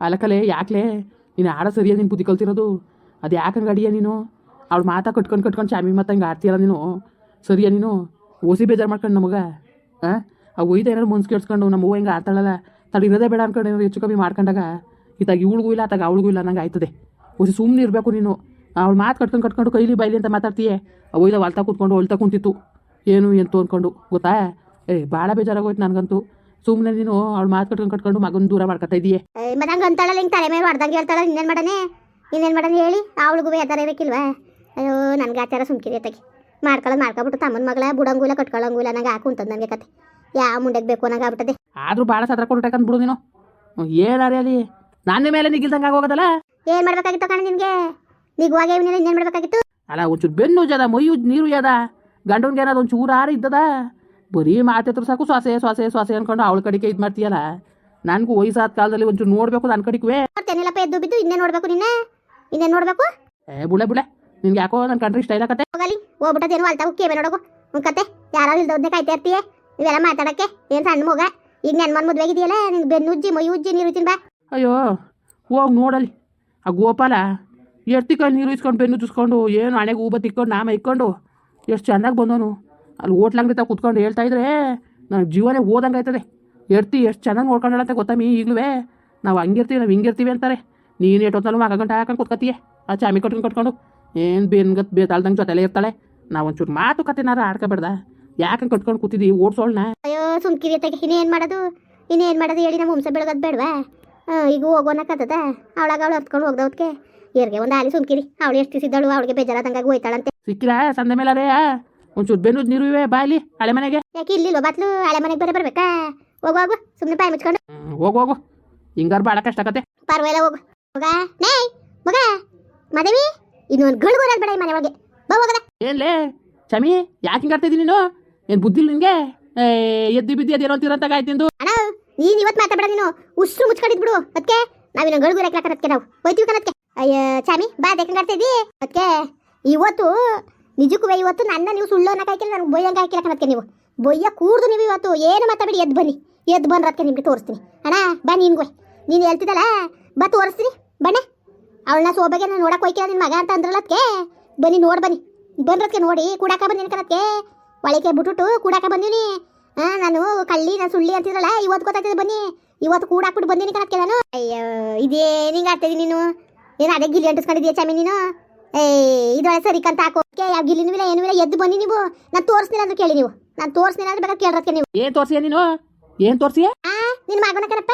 ಅಲಕಲೆ, ಯಾಕ್ಲೆ? ನೀನು ಆಡ ಸರಿಯ ನೀನು ಬುದ್ಧಿ ಕಲ್ತಿರೋದು. ಅದು ಯಾಕಂಗೆ ಅಡಿಯ ನೀನು? ಅವ್ಳು ಮಾತಾ ಕಟ್ಕೊಂಡು ಕಟ್ಕೊಂಡು ಚಾಮಿ ಮತ್ತೆ ಹಂಗೆ ಆಡ್ತೀಯಲ್ಲ ನೀನು? ಸರಿಯಾ ನೀನು? ಓಸಿ ಬೇಜಾರು ಮಾಡ್ಕೊಂಡು ನಮಗೆ? ಹಾಂ ಆ ಒಯ್ದ ಏನಾದ್ರು ಮುನ್ಸ್ ಕೇಳಿಸ್ಕೊಂಡು ನಮ್ಮ ಹೂವು ಹಿಂಗೆ ಆಡ್ತಾಳಲ್ಲ, ತಡ ಇರೋದೇ ಬೇಡ ಅನ್ಕೊಂಡು ಏನಾದ್ರು ಹೆಚ್ಚು ಕಮ್ಮಿ ಮಾಡ್ಕೊಂಡಾಗ, ಇತ್ತಾಗ ಇವಳಿಗೂ ಇಲ್ಲ ಆತಾಗ ಅವಳಿಗೂ ಇಲ್ಲ ನಂಗೆ ಆಯ್ತದೆ. ಓಸಿ ಸುಮ್ಮನೆ ಇರಬೇಕು ನೀನು. ಅವಳು ಮಾತು ಕಟ್ಕೊಂಡು ಕಟ್ಕೊಂಡು ಕೈಲಿ ಬೈಲಿ ಅಂತ ಮಾತಾಡ್ತೀಯೇ? ಆ ಒಯ್ದ ಹೊಲ್ತಾ ಕೂತ್ಕೊಂಡು ಒಳ್ತಾ ಕುಂತಿತ್ತು. ಏನು, ಎಂತು ಅಂದ್ಕೊಂಡು ಗೊತ್ತಾ? ಏ ಭಾಳ ಬೇಜಾರಾಗೋಯ್ತು ನನಗಂತೂ. ಸುಮ್ಮನೆ ನೀನು ಅವ್ಳು ಮಾತು ಕಟ್ಕೊಂಡು ಕಟ್ಕೊಂಡು ಮಗನ ದೂರ ಮಾಡ್ಕೊತಾ ಇದೀಯೆ. ಮತ್ತೆ ಹಂಗೆ ಅಂತಾಳಲ್ಲ ಹಿಂಗೆ ತಲೆ ಮೇಲೆ ಹೊಡ್ದಂಗೆ ಹೇಳ್ತಾಳ ಇನ್ನೇನು ಮಾಡನೆ? ಇನ್ನೇನು ಮಾಡನೆ ಹೇಳಿ? ಅವಳಿಗೂ ಎದಾರ ಇರಕ್ಕಿಲ್ವಾ ಅಯ್ಯೋ ನನ್ಗೆ ಆಚಾರ ಸುಮ್ಕಿರಿ ಅತ್ತಾಗಿ ಮಾಡ್ಕೊಳ್ಳೋದು ಮಾಡ್ಕೊಬಿಟ್ಟು ತಮ್ಮನ ಮಗಳ ಬುಡಂಗೂ ಇಲ್ಲ ಕಟ್ಕೊಳ್ಳಂಗೂ ಇಲ್ಲ ನಂಗೆ ಹಾಕು ಅಂತಂದು ನನಗೆ ಕತೆ. ಯಾವ ಮುಂಡೆಗೆ ಬೇಕು ನಂಗೆ ಆಗ್ಬಿಟ್ಟದೆ. ಆದರೂ ಭಾಳ ಸತ್ರ ಕೊಟ್ಟಕಂತ ಬಿಡು ನೀನು. ಏನಾರೇ ಅಲ್ಲಿ? ನನ್ನ ಮೇಲೆ ನಿಗಿಲ್ದಂಗೆ ಆಗೋಗೋದಲ್ಲ? ಏನು ಮಾಡ್ಬೇಕಾಗಿತ್ತು ಕಣ ನಿನಗೆ? ನಿಗುವಾಗ ಇವನಿಲ್ಲ ಇನ್ನೇನು ಮಾಡ್ಬೇಕಾಗಿತ್ತು? ಅಲ್ಲ ಒಂಚೂರು ಬೆನ್ನು ಜದ ಮೊಯ್ಯು ನೀರು ಯಾದ ಗಂಡನ್ಗೆ ಏನಾದ್ರು ಒಂಚೂರು ಆರ ಇದ್ದದ? ಬರೀ ಮಾತೆತ್ರ ಸಾಕು ಸೊಸೆ ಸೊಸೆ ಸೊಸೆ ಅನ್ಕೊಂಡು ಅವಳ ಕಡೆಗೆ ಇದು ಮಾಡ್ತೀಯಲ್ಲ? ನನಗೂ ವಯಸ್ಸಾದ ಕಾಲದಲ್ಲಿ ಒಂಚೂರು ನೋಡಬೇಕು ನನ್ನ ಕಡೆಗೆ ಮತ್ತೇನಿಲ್ಲಪ್ಪ ಎದ್ದು ಬಿದ್ದು ಇನ್ನೇನು ನೋಡ್ಬೇಕು ನಿನ್ನ? ಇನ್ನೇನು ನೋಡ್ಬೇಕು? ಏ ಬುಳೆ ಬುಳೆ. ನಿನ್ಗೆ ಯಾಕೋ ನನ್ನ ಕಂಡ್ರೆ ಇಷ್ಟ ಇಲ್ಲ ಕತೆ. ಹೋಗಲಿ ಹೋಗ್ಬಿಟ್ಟದೇನು ಅಲ್ತಾವು ಕೇಬೆ ನೋಡೋಗು. ಒಂದು ಕತೆ. ಯಾರು ಇಲ್ದೋದ್ನೆ ಕಾಯ್ತಾ ಇರ್ತೀಯ? ಇವೆಲ್ಲ ಮಾತಾಡಕ್ಕೆ ಏನು ಸಣ್ಣ ಮಗ? ಈಗ ನನ್ನ ಮನ್ ಮದುವೆ ಆಗಿದೆಯಲ್ಲ ನಿನ್ಗೆ ಬೆನ್ನು ಉಜ್ಜಿ ಮೈ ಉಜ್ಜಿ ನೀರು ಬಾ. ಅಯ್ಯೋ ಹೋಗಿ ನೋಡಲಿ. ಆ ಗೋಪಾಲ ಎರ್ತಿ ಕೈ ನೀರು ಇಸ್ಕೊಂಡು ಬೆನ್ನು ಚುಸ್ಕೊಂಡು ಏನು ಹಣೆಗೆ ಹೂಬ ತಿಕ್ಕೊಂಡು ನಾಮ ಇಕ್ಕೊಂಡು ಎಷ್ಟು ಚೆನ್ನಾಗಿ ಬಂದವನು. ಅಲ್ಲಿ ಹೋಟ್ಲಂಗಡಿ ತಾವು ಕುತ್ಕೊಂಡು ಹೇಳ್ತಾ ಇದ್ರೆ ನನಗೆ ಜೀವನೇ ಓದಂಗೆ ಆಯ್ತದೆ. ಎರ್ತಿ ಎಷ್ಟು ಚೆನ್ನಾಗಿ ನೋಡ್ಕೊಂಡಳಂತೆ ಗೊತ್ತಮ್ಮಿ ಈಗಲೂ ನಾವು ಹಂಗಿರ್ತೀವಿ ನಾವು ಹಿಂಗಿರ್ತೀವಿ ಅಂತಾರೆ. ನೀನು ಎಷ್ಟೊತ್ತಲ್ಲೂ ಮಗ ಗಂಟೆ ಹಾಕೊಂಡು ಕುತ್ಕತ್ತೀಯ. ಆ ಚಾಮಿ ಕೊಟ್ಕೊಂಡು ಕಟ್ಕೊಂಡು. ಏನು ಬೇನ್ಗತ್ ಬೇತಾಳ್ದಂಗೆ ಜೊತೆಲೇ ಇರ್ತಾಳೆ. ನಾವು ಒಂಚೂರು ಮಾತು ಮಾತುಕತೆನಾರ ಆಡ್ಕೊಬೇಡ್ದ ಯಾಕಂಗೆ ಕಟ್ಕೊಂಡು ಕೂತಿದ್ದಿ ಓಡ್ಸೋಳ್ನ? ಅಯ್ಯೋ ಸುಮ್ಕಿರಿ ತೆಗೆ ಇನ್ನೇನು ಮಾಡೋದು? ಇನ್ನೇನು ಮಾಡೋದು ಹೇಳಿ ನಮ್ಮ ಹುಂಸೆ ಬೆಳಗೋದು ಬೇಡವಾ ಈಗ ಹೋಗೋನಕ್ಕತ್ತದ ಅವಳಾಗ ಅವಳು ಹತ್ಕೊಂಡು ಹೋಗ್ದವತ್ಕೆ. ಇರ್ಗೆ ಒಂದು ಆಲಿ ಸುಮ್ಕಿರಿ. ಅವಳು ಎಷ್ಟು ಸಿದ್ದಳು ಅವಳಿಗೆ ಬೇಜಾರಾದಂಗಾಗಿ ಹೋಯ್ತಾಳಂತೆ. ಸಿಕ್ಕಿಲ್ಲ ಸಂದೆ ಮೇಲಾರೇ ಒಂಚೂರು ಬೆನ್ನು ನೀರು ಇವೆ ಬಾಯ್ಲಿ ಹಳೆ ಮನೆಗೆ. ಯಾಕೆ ಇಲ್ಲಿ ಬಾತ್ಲು ಹಳೆ ಮನೆಗೆ ಬೇರೆ ಬರ್ಬೇಕಾ? ಹೋಗು ಹೋಗು ಸುಮ್ಮನೆ ಬಾಯಿ ಮುಚ್ಕೊಂಡು. ಹೋಗು ಹೋಗು. ಹಿಂಗಾರು ಭಾಳ ಕಷ್ಟ ಆಗತ್ತೆ. ಪರವಾಗಿಲ್ಲ ಹೋಗು. ಮಗ ನೇ ಮಗ ಮದವಿ ಇನ್ನೊಂದು ಗಳು ಬರೋದು ಬೇಡ ಈ ಮನೆ ಒಳಗೆ. ಬಾ ಹೋಗದ ಏನ್ಲೇ ಚಮಿ ಯಾಕೆ ಹಿಂಗೆ ಆಡ್ತಿದ್ದೀನಿ ನೀನು? ಏನು ಬುದ್ಧಿ ನಿನ್ಗೆ? ಎದ್ದು ಬಿದ್ದಿ ಅದೇನೋ ಅಂತೀರಂತ ಆಯ್ತಿಂದು ಅಣ್ಣ ನೀನು ಇವತ್ತು ಮಾತಾಡಬೇಡ ನೀನು. ಉಸ್ರು ಮುಚ್ಕೊಂಡಿದ್ ಬಿಡು ಅದಕ್ಕೆ ನಾವಿನ ಗಳು ಅದಕ್ಕೆ ನಾವು. ಹೋಯ್ತೀವಿ ಕಣಕ್ಕೆ ಅಯ್ಯ ಚಾಮಿ ಬಾ ದೇಕಂಗಾಡ್ತಾ ಇದ್ದಿ. ಅದಕ್ಕೆ ಇವತ್ತು ನಿಜಕ್ಕೂ ಇವತ್ತು ನನ್ನ ನೀವು ಸುಳ್ಳು ಹಾಕಿಲ್ಲ ನನಗೆ ಬೊಯ್ಯಂಗೆ ಹಾಕಿಲ್ಲ ಕಣಕ್ಕೆ ನೀವು. ಬೊಯ್ಯ ಕೂರ್ದು ನೀವು ಇವತ್ತು ಏನು ಮಾತಾಡಿ ಎದ್ದು ಬನ್ನಿ. ಎದ್ದು ಬಂದ್ರೆ ಅದಕ್ಕೆ ನಿಮ್ಗೆ ತೋರಿಸ್ತೀನಿ. ಅಣ್ಣ, ಬಾ ನಿನ್ಗೆ ನೀನು ಹೇಳ್ತಿದ್ದಲ್ಲ, ಬಾ ತೋರಿಸ್ತೀನಿ. ಬಣ್ಣ ಅವಳನ್ನ ಸೋಬಗೆ ನಾನು ನೋಡಕ್ಕೆ ಹೋಯ್ಕಿಲ್ಲ ನಿನ್ನ ಮಗ ಅಂತ ಅಂದ್ರಲ್ಲ ಅದಕ್ಕೆ ಬನ್ನಿ, ನೋಡಿ ಬನ್ನಿ. ಬಂದ್ರದಕ್ಕೆ ನೋಡಿ, ಕೂಡಾಕ ಬಂದಿನಿ ಕಣಕ್ಕೆ ಒಳಗೆ ಬಿಟ್ಬಿಟ್ಟು ಕೂಡಾಕ ಬಂದೀನಿ. ಹಾಂ ನಾನು ಕಳ್ಳಿ, ನಾನು ಸುಳ್ಳಿ ಅಂತಿದ್ರಲ್ಲ, ಇವತ್ತು ಗೊತ್ತಾಗ್ತದೆ ಬನ್ನಿ. ಇವತ್ತು ಕೂಡ ಹಾಕ್ಬಿಟ್ಟು ಬಂದೀನಿ ಕಣಕ್ಕೆ ನಾನು. ಅಯ್ಯೋ ಇದೇನು ಹಿಂಗೆ ಆಡ್ತಿದ್ದೀನಿ ನೀನು? ಏನು ಅದೇ ಗಿಲ್ಲಿ ಅಂಟಿಸ್ಕೊಂಡಿದ್ಯಾ ಚಾಮಿ ನೀನು? ಏ ಇದೊಳೆ ಸರಿ ಕಂತ ಹಾಕೋ. ಯಾವ ಗಿಲ್ಲಿನೂ ಇಲ್ಲ ಏನೂ ಇಲ್ಲ ಎದ್ದು ಬನ್ನಿ ನೀವು? ನಾನು ತೋರಿಸ್ತೀನಿ ಅಂದ್ರೆ ಕೇಳಿ ನೀವು. ನಾನು ತೋರಿಸ್ತೀನಿ ಅಂದ್ರೆ ಬೇಕಾದ್ರೆ ಕೇಳ್ರಕ್ಕೆ ನೀವು. ಏನ್ ತೋರ್ಸಿಯ ನೀನು? ಏನ್ ತೋರ್ಸಿಯ? ಆ ನಿನ್ನ ಮಗನ ಕರಪ್ಪ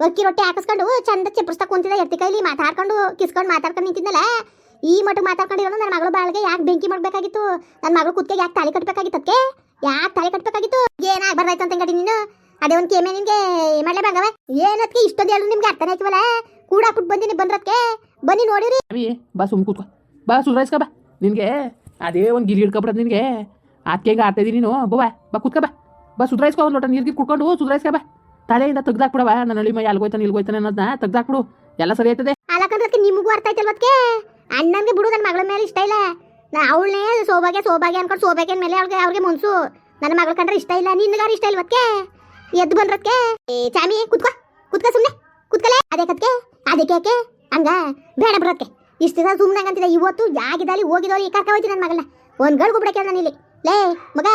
ಅಕ್ಕಿ ರೊಟ್ಟಿ ಹಾಕಿಸ್ಕೊಂಡು ಚಂದ ಚಿಪ್ಪಿಸ್ತಾ ಕುಂತಿದ್ದ ಎತ್ತಿ ಕೈಲಿ ಮಾತಾಡ್ಕೊಂಡು ಕಿಸ್ಕೊಂಡು ಮಾತಾಡ್ಕೊಂಡು ನಿಂತಿದ್ನಲ್ಲ. ಈ ಮಟ್ಟಿಗೆ ಮಾತಾಡ್ಕೊಂಡಿರೋನು ನನ್ನ ಮಗಳು ಬಾಳ್ಗೆ ಯಾಕೆ ಬೆಂಕಿ ಮಾಡ್ಬೇಕಾಗಿತ್ತು? ನನ್ನ ಮಗಳು ಕುತ್ತಿಗೆ ಯಾಕೆ ತಾಳಿ ಕಟ್ಟಬೇಕಾಗಿತ್ತು ಅದಕ್ಕೆ ಯಾಕೆ ತಾಳಿ ಕಟ್ಬೇಕಾಗಿತ್ತು? ಏನಾಗ್ಬಾರ್ದಾಯ್ತು ಅಂತ ಗಡಿ ನೀನು? ಅದೇ ಒಂದು ಕೇಮೆ ನಿನ್ಗೆ ಮಾಡ್ಲೇ ಬಂಗವ ಏನದಕ್ಕೆ ಇಷ್ಟೊಂದು ಹೇಳು ನಿಮ್ಗೆ ಅರ್ಥನೇ ಆಯ್ತವಲ್ಲ? ಕೂಡ ಹಾಕ್ಬಿಟ್ಟು ಬಂದಿನಿ ಬಂದ್ರಕ್ಕೆ ಬನ್ನಿ ನೋಡಿರಿ. ಬಾ ಸುಮ್ ಕೂತ್ಕೊ. ಬಾ ಸುಧಾರಿಸ್ಕೊ ಬಾ. ನಿನಗೆ? ಅದೇ ಒಂದು ಗಿರಿ ಹಿಡ್ಕೊಬಿಡೋದು ನಿನಗೆ. ಅದಕ್ಕೆ ಹಿಂಗೆ ಆಡ್ತಾ ಇದ್ದೀನಿ ನೀನು. ಬಾ ಬಾ ಕೂತ್ಕೊ, ಬಾ. ಬಾ, ಸುಧಾರಿಸ್ಕೊ ಒಂದು ಲೋಟ ನೀರಿಗೆ ಕುಡ್ಕೊಂಡು ಸುಧಾರಿಸ್ಕೊ, ಬಾ. ತಲೆಯಿಂದ ತೆಗ್ದಾಕ್ಬಿಡವ ನನ್ನ ಹಳ್ಳಿ ಮೈ ಅಲ್ಗೋಯ್ತಾನೆ ಇಲ್ಗೋಯ್ತಾನೆ ಅನ್ನೋದನ್ನ ತೆಗ್ದಾಕ್ಬಿಡು. ಎಲ್ಲ ಸರಿ ಆಯ್ತದೆ? ಅಲ್ಲಕಂದ್ರೆ ನಿಮಗೂ ಅರ್ಥ ಆಯ್ತಲ್ವ ಅದಕ್ಕೆ? ಅಣ್ಣನಿಗೆ ಬಿಡು ನನ್ನ ಮಗಳ ಮೇಲೆ ಇಷ್ಟ ಇಲ್ಲ. ನಾ ಅವಳನ್ನೇ ಸೋಬಾಗೆ ಸೋಬಾಗೆ ಅನ್ಕೊಂಡು ಸೋಭಾಗ್ಯನ ಮೇಲೆ ಅವ್ಳಿಗೆ ಅವ್ರಿಗೆ ಮನ್ಸು. ನನ್ನ ಮಗಳ ಕಂಡ್ರೆ ಇಷ್ಟ ಇಲ್ಲ ನಿನ್ಗಾರ ಇಷ್ಟ ಇಲ್ವತ್ಕೆ ಎದ್ದು ಬಂದ್ರಕ್ಕೆ ಏ, ಚಾಮಿ, ಕುತ್ಕೋ. ಕುತ್ಕೋ ಸುಮ್ಮನೆ ಕುತ್ಕಲೇ. ಅದೇ ಕತ್ಕೆ ಅದಕ್ಕೆ ಯಾಕೆ ಹಂಗ. ಬೇಡ ಬರೋದಕ್ಕೆ ಇಷ್ಟು ದಿನ ಸುಮ್ಮನೆ ಅಂತಿದೆ ಇವತ್ತು ಯಾಗಿದಲ್ಲಿ ಹೋಗಿದವ್ರು ಈ ಕರ್ಕ ಹೋಯ್ತು ನನ್ನ ಮಗಳನ್ನ ಒಂದ್ಗಳು ಬಿಡಕ್ಕೆ ನಾನು ಇಲ್ಲಿ ಲೇ ಮಗ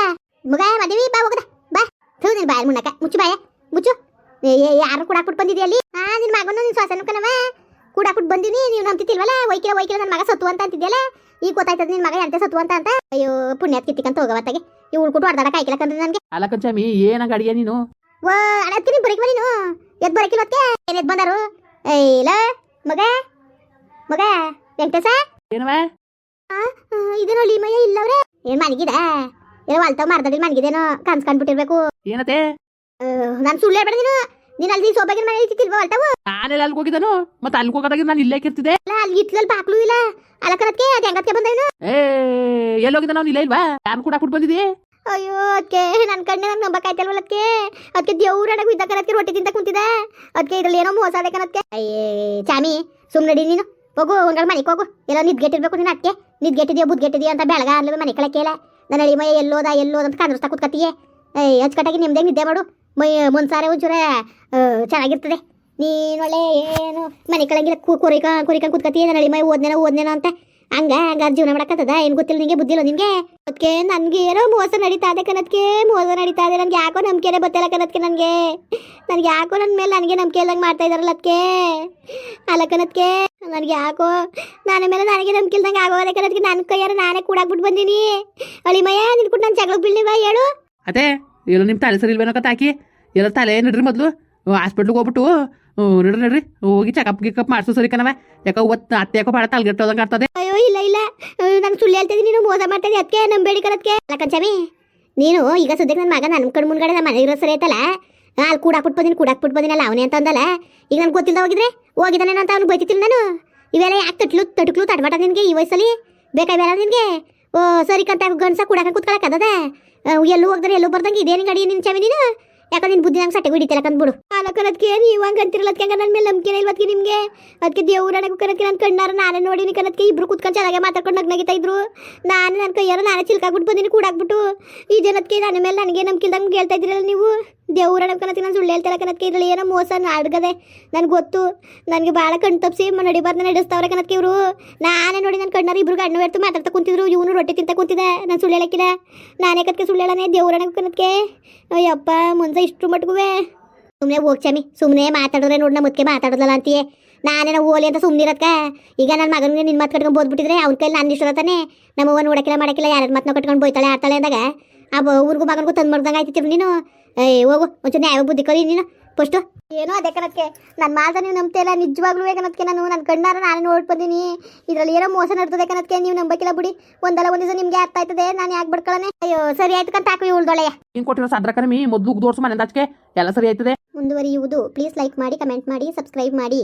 ಮಗ ಮದುವೆ ಬಾ ಹೋಗದ ಬಾ. ಥೂ ನಿನ್ ಬಾಯ್ ಮುನ್ನಕ ಮುಚ್ಚು ಬಾಯ ಮುಚ್ಚು. ಏ ಏ, ಯಾರು ಕೂಡ ಹಾಕ್ಬಿಟ್ಟು ಬಂದಿದ್ಯಾ ಅಲ್ಲಿ? ಹಾ ನಿನ್ನ ಮಗನ ನಿನ್ ಶ್ವಾಸನ ಕಣವ ಕೂಡ ಹಾಕ್ಬಿಟ್ಟು ಬಂದಿನಿ ನೀವು ನಂಬ್ತಿಲ್ವಲ್ಲ ವೈಕಿಲ ವೈಕಿಲ ನನ್ನ ಮಗ ಸತ್ತು ಅಂತ ಅಂತಿದ್ಯಲ್ಲ? ಈಗ ಗೊತ್ತಾಯ್ತದ ನಿನ್ನ ಮಗ ಎಂತ ಸತ್ತು ಅಂತ ಅಂತ? ಅಯ್ಯೋ ಪುಣ್ಯ ಕಿತ್ತಿಕಂತ ಹೋಗವತ್ತಾಗೆ ಇವ್ ಉಳ್ಕೊಟ್ಟು ಹೊಡ್ದಾಡಕ ಆಯ್ಕಿಲ್ಲ ಕಂದ್ರೆ ನನಗೆ. ಅಲ್ಲ ಏನ ಏನಂಗ ಅಡಿಗೆ ನೀನು? ಓ ಅಡತ್ತೀನಿ ಬರಕಿಲ್ಲ ನೀನು. ಎದ್ ಬರಕಿಲ್ವತ್ತೆ ಏನ್ ಎದ್ ಬಂದಾರು? ಏಯ್ಲ ಮಗ ಮಗ. ವೆಂಕಟೇಶ ಏನವ? ಇದೇನೋ ಲೀಮಯ್ಯ ಇಲ್ಲವ್ರೆ. ಏನ್ ಮನಗಿದ ಏನೋ ಹೊಲ್ತಾವ್ ಮರ್ದಲ್ಲಿ ಮನಗಿದೇನೋ ಕನ್ಸ್ ಕಂಡ್ಬಿಟ್ಟಿರ್ಬೇಕು. ಏನತೆ ನಾನು ಸುಳ್ಳು ಹೇಳ್ಬೇಡ ನೀನು. ನೀನ್ ಅಲ್ಲಿ ಸೋಬಾಗಿನ ಮನೆ ಇರ್ತಿಲ್ವಾ ಹೊಲ್ತಾವು ನಾನೆಲ್ಲ ಅಲ್ಲಿಗೆ ಹೋಗಿದ್ದಾನು? ಮತ್ತೆ ಅಲ್ಲಿಗೆ ಹೋಗೋದಾಗ ನಾನು ಇಲ್ಲೇ ಇರ್ತಿದ್ದೆ. ಅಲ್ಲ ಅಲ್ಲಿ ಇಟ್ಲಲ್ಲಿ ಬಾಕ್ಲು ಇಲ್ಲ. ಅಲಕನಕ್ಕೆ ಅದು ಹೆಂಗತ್ಕೆ ಬಂದೇನು ಏ ಎಲ್ಲೋಗಿದ್ದ ನಾವು ಇಲ್ಲೇ ಇಲ್ವಾ? ಯಾರು ಕೂಡ ಹಾಕ್ಬಿಟ್ಟು ಬಂದಿದ್ದಿ. ಅಯ್ಯೋ ಅದಕ್ಕೆ ನನ್ನ ಕಣ್ಣೆ ನಂಗೆ ನಂಬಕ್ಕಾಯ್ತಲ್ವಲ್ಲ ಅದಕ್ಕೆ ಅದಕ್ಕೆ ದೇವ್ರಡಗು ಇದ್ದ ಕನಕ್ಕೆ ರೊಟ್ಟಿ ತಿಂತ ಕುಂತಿದ ಅದಕ್ಕೆ ಇದ್ರಲ್ಲಿ ಏನೋ ಮೋಸ ಅದೇ ಕನಕ್ಕೆ ಅಯ್ಯೇ ಚಾಮಿ ಸುಮ್ಮನೆ ನೀನು. ಹೋಗು ಒಂಗಳ ಮನೆಗೆ ಹೋಗು. ಎಲ್ಲ ನಿದ್ಗೆಟ್ಟಿರ್ಬೇಕು ನೀನು ಅದಕ್ಕೆ ನಿದ್ಗೆಟ್ಟಿದ್ಯೋ ಬುದ್ಗೆಟ್ಟಿದ್ಯೋ ಅಂತ ಬೆಳಗ ಅಲ್ಲವೇ ಮನೆ ಕಳಕ್ಕೆಲ್ಲ ನನ್ನ ಅಳಿ ಮೈ ಎಲ್ಲೋದ ಎಲ್ಲೋದ ಅಂತ ಕಾಣಿಸ್ತಾ ಕೂತ್ಕತ್ತೀಯೇ. ಅಚ್ಚುಕಟ್ಟಾಗಿ ನಿಮ್ದೆ ನಿದ್ದೆ ಮಾಡು. ಮೈ ಮುನ್ಸಾರೆ ಒಂಚೂರ ಚೆನ್ನಾಗಿರ್ತದೆ. ನೀನು ಒಳ್ಳೆ ಏನು ಮನೆ ಕಳಂಗಿಲ್ಲ ಕುರಿಕ ಕುರಿಕ ಕೂತ್ಕತ್ತಿಯೇ, ನನ್ನ ಅಳಿ ಮೈ ಓದ್ನೇನೋ ಓದ್ನೇನೋ ಅಂತ. ಹಂಗ ಹಂಗ ಜೀವನ ಮಾಡಕತ್ತದ? ಏನ್ ಗೊತ್ತಿಲ್ಲ ನಿಂಗೆ, ಬುದ್ಧಿಲ್ಲ ನಿನಗೆ ಅದಕ್ಕೆ ನನ್ಗೆ ಏನೋ ಮೋಸ ನಡೀತಾ ಇದೆ ಕನತ್ಗೆ ಮೋಸ ನಡೀತಾ ಇದೆ. ನನ್ಗೆ ಯಾಕೋ ನಂಬಿಕೆನೆ ಗೊತ್ತಿಲ್ಲ ಕನತ್ಗೆ ನನ್ಗೆ. ನನ್ಗೆ ಯಾಕೋ ನನ್ನ ಮೇಲೆ ನನಗೆ ನಂಬಿಕೆ ಇಲ್ದಂಗೆ ಮಾಡ್ತಾ ಇದಾರಲ್ಲ ಅದಕ್ಕೆ ಅಲ್ಲ ಕನತ್ಗೆ ನನಗೆ ಯಾಕೋ ನನ್ನ ಮೇಲೆ ನನಗೆ ನಂಬಿಕೆ ಇಲ್ದಂಗೆ ಆಗೋದೆ ಕನತ್ಗೆ ನನ್ನ ಕೈಯಾರ ನಾನೇ ಕೂಡಾಕ್ಬಿಟ್ಟು ಬಂದೀನಿ. ಅಳಿಮಯ್ಯ ನಾನು ಜಗಳ ಬೀಳ್ಲಿವಾ ಹೇಳು. ಅದೇ ಎಲ್ಲ ನಿಮ್ಮ ತಲೆ ಸರಿ ಇಲ್ವೇನೋ ಕತ್ತಾಕಿ ಎಲ್ಲ ತಲೆ ನಡ್ರಿ ಮೊದಲು. ಹಾಸ್ಪಿಟ್ಲಿಗೆ ಹೋಗ್ಬಿಟ್ಟು ಹ್ಞೂ, ನಡ್ರಿ ನಡ್ರಿ. ಹೋಗಿ ಚೆಕಪ್ ಗಿಕಪ್ ಮಾಡಿಸು ಸರಿ ಕಣವ ಯಾಕೋ ಒತ್ತು ಅತ್ತೆ ಯಾಕೋ ಭಾಳ ತಲೆಗೆಟ್ಟೋದಂಗೆ ಆಗ್ತದೆ ಅಯ್ಯೋ, ಇಲ್ಲ ಇಲ್ಲ. ನಂಗೆ ಸುಳ್ಳು ಹೇಳ್ತಿದ್ದೀನಿ ನೀನು ಮೋಸ ಮಾಡ್ತಾ ಇದೀಯ ಅದಕ್ಕೆ ನಂಬೇಡಿ ಕನತ್ಗೆ ಅಲ್ಲ ಕಂಚಮಿ ನೀನು ಈಗ ಸದ್ಯಕ್ಕೆ ನನ್ನ ಮಗ ನನ್ನ ಕಣ್ ಮುಂದ್ಗಡೆ ನಮ್ಮ ಮನೆ ಇರೋ ಸರಿ ಐತಲ್ಲ? ಅಲ್ಲಿ ಕೂಡಾಕ್ಬಿಟ್ಟು ಬಂದಿನಿ ಕೂಡಾಕ್ಬಿಟ್ಟು ಬಂದಿನಲ್ಲ ಅವನೇ ಅಂತ ಅಂದಲ್ಲ? ಈಗ ನನ್ಗೆ ಗೊತ್ತಿಲ್ಲ ಹೋಗಿದ್ರೆ? ಹೋಗಿದ್ದಾನೆ ಅಂತ ಅವ್ನು ಬೈತಿತ್ತಿಲ್ಲ ನಾನು? ಇವೆಲ್ಲ ಯಾಕೆ ತಟ್ಲು ತಟ್ಲು ತಡಬಾಟ ನಿನಗೆ ಈ ವಯಸ್ಸಲ್ಲಿ? ಬೇಕಾ ನಿನಗೆ? ಓ, ಸರಿ ಕಂತ, ಗಂಡ್ಸ ಕೂಡಾಕ ಕೂತ್ಕೊಳಕ್ಕದ ಎಲ್ಲೂ ಹೋಗ್ತಾರೆ ಎಲ್ಲೂ ಬರ್ದಂಗೆ ಇದೇನು ಗಾಡಿ ನಿನ್ನ ಚಾಮಿ ನೀನು? ಯಾಕಂದ್ರೆ ನಿನ್ ಬುದ್ಧಿ ನಂಗೆ ಸಟ್ಟೆ ಹಿಡಿತಿಲ್ಲ ಕಂದ್ಬಿಡು ಅಲಕನದ್ಕೆ ನೀವು ಹಂಗೆ ಅಂತಿರಲ್ಲ ಅದಕ್ಕೆ ನನ್ನ ಮೇಲೆ ನಂಬಿಕೆ ಇಲ್ವತ್ಗೆ ನಿಮಗೆ. ಅದಕ್ಕೆ ದೇವ್ರ ನನಗೂ ಕನಕ್ಕೆ ನನ್ನ ಕಣ್ಣಾರ ನಾನೇ ನೋಡಿನಿ ಕನಕ್ಕೆ ಇಬ್ರು ಕುತ್ಕೊಂಡು ಚೆನ್ನಾಗೆ ಮಾತಾಡ್ಕೊಂಡು ನಗ್ನಗಿತಾ ಇದ್ರು. ನಾನು ನನ್ನ ಕೈಯಾರ ನಾನೇ ಚಿಲ್ಕಾಗ್ಬಿಟ್ಟು ಬಂದಿನಿ ಕೂಡಾಕ್ಬಿಟ್ಟು ಈ ಜನಕ್ಕೆ ನನ್ನ ಮೇಲೆ ನನಗೆ ನಂಬಿಕಿಲ್ದಂಗೆ ಹೇಳ್ತಾ ಇದ್ರಲ್ಲ ನೀವು. ದೇವ್ರ ನಮ್ಮ ಕನಕ್ಕೆ ನಾನು ಸುಳ್ಳು ಹೇಳ್ತಿಲ್ಲ ಕನಕ್ಕೆ ಇದ್ರಲ್ಲಿ ಏನೋ ಮೋಸ ಅಡ್ಗದೆ ನನಗೆ ಗೊತ್ತು. ನನಗೆ ಭಾಳ ಕಣ್ಣು ತಪ್ಪಿಸಿ ನಡಿಬಾರ್ದು ನಡೆಸ್ತಾವ್ರೆ ಕನಕ್ಕೆ ಇವರು. ನಾನೇ ನೋಡಿ ನನ್ನ ಕಣ್ಣಾರ ಇಬ್ರು ಗಣ್ಣು ಎರ್ತು ಮಾತಾಡ್ತಾ ಕುಂತಿದ್ರು. ಇವನು ರೊಟ್ಟಿ ತಿಂತ ಕುಂತಿದ್ದೆ. ನಾನು ಸುಳ್ಳು ಹೇಳಕ್ಕಿಲ್ಲ. ನಾನೇ ಕತ್ಕೆ ಸುಳ್ಳು ದೇವ್ರ ಕನಕ್ಕೆ ಅಯ್ಯಪ್ಪ, ಮುಂಜಾ ಇಷ್ಟು ಮಟ್ಗುವೆ. ಸುಮ್ಮನೆ ಹೋಗ್ಚಾಮಿ ಸುಮ್ಮನೆ ಮಾತಾಡಿದ್ರೆ ನೋಡಿ ನಮ್ಮದಕ್ಕೆ ಮಾತಾಡೋದಲ್ಲ ಅಂತೀಯೇ. ನಾನೇನೋ ಓಲಿ ಅಂತ ಸುಮ್ಮನೆ ಇರತ್ಕ ಈಗ ನನ್ನ ಮಗನಿಗೆ ನಿನ್ನ ಮಾತು ಕಟ್ಕೊಂಡು ಬೋದ್ಬಿಟ್ಟಿದ್ರೆ ಅವ್ನ ಕೈಲಿ ನಾನು ಇಷ್ಟ ತಾನೆ? ನಮ್ಮವ್ವ ನೋಡಕ್ಕಿಲ್ಲ, ಮಾಡಕ್ಕಿಲ್ಲ, ಯಾರ ಮಾತನ್ನ ಕಟ್ಕೊಂಡು ಬೋಯ್ತಾಳೆ ಆಡ್ತಾಳೆ ಅಂದಾಗ ಆ ಊರಿಗೂ ಮಗನಿಗೂ ತಂದು ಮಾಡ್ದಂಗೆ ಆಯ್ತಿ ನೀನು. ಏಯ್ ಹೋಗು ಒಂಚೂರು ನ್ಯಾಯ ಬುದ್ಧಿ ಕಲಿ ನೀನು. ಫಸ್ಟು ಏನೋ ಅದೇ ಕನಕ್ಕೆ ನನ್ನ ಮಾತ ನೀವು ನಂಬ್ತಾ ಇಲ್ಲ ನಿಜವಾಗ್ಲೂ ಕನಕ್ಕೆ ನಾನು. ನನ್ನ ಕಣ್ಣಾರ ನಾನು ನೋಡಿ ಬಂದೀನಿ. ಇದರಲ್ಲಿ ಏನೋ ಮೋಸ ನಡ್ತದೆ ಕನಕ್ಕೆ ನೀವು ನಂಬಕ್ಕಿಲ್ಲ ಬಿಡಿ. ಒಂದಲ್ಲ ಒಂದು ದಿವಸ ನಿಮ್ಗೆ ಅರ್ಥ ಆಯ್ತದೆ ನಾನು ಯಾಕೆ ಬಡ್ಕೊಳ್ಳನೆ ಅಯ್ಯೋ ಸರಿ ಆಯ್ತು ಕಂತ ಹಾಕಿ ಉಳ್ದೊಳೆಯ ಹಿಂಗೆ ಕೊಟ್ಟಿರೋ ಸಂದ್ರ ಕಡಿಮೆ ಮೊದಲು ಉಗ್ದೋರ್ಸು ಮನೆ ಎಲ್ಲ ಸರಿ ಆಯ್ತದೆ? ಮುಂದುವರಿಯುವುದು. ಪ್ಲೀಸ್ ಲೈಕ್ ಮಾಡಿ ಕಮೆಂಟ್ ಮಾಡಿ ಸಬ್ಸ್ಕ್ರೈಬ್ ಮಾಡಿ.